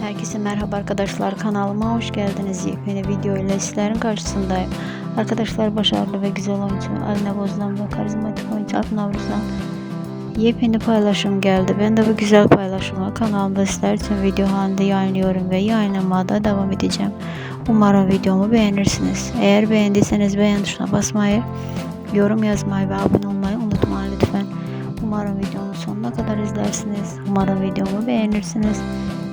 Herkese merhaba arkadaşlar kanalıma hoş geldiniz. Yepyeni video ile sizlerin karşısındayım. Arkadaşlar başarılı ve güzel oyuncu Aline Bozdan ve karizmatik oyuncu Alp Navruz'dan yepyeni paylaşım geldi. Ben de bu güzel paylaşımı kanalımda sizler için video halinde yayınlıyorum ve yayınlamaya da devam edeceğim. Umarım videomu beğenirsiniz. Eğer beğendiyseniz beğen tuşuna basmayı, yorum yazmayı ve abone olmayı unutmayın lütfen. Umarım videomu sonuna kadar izlersiniz. Umarım videomu beğenirsiniz.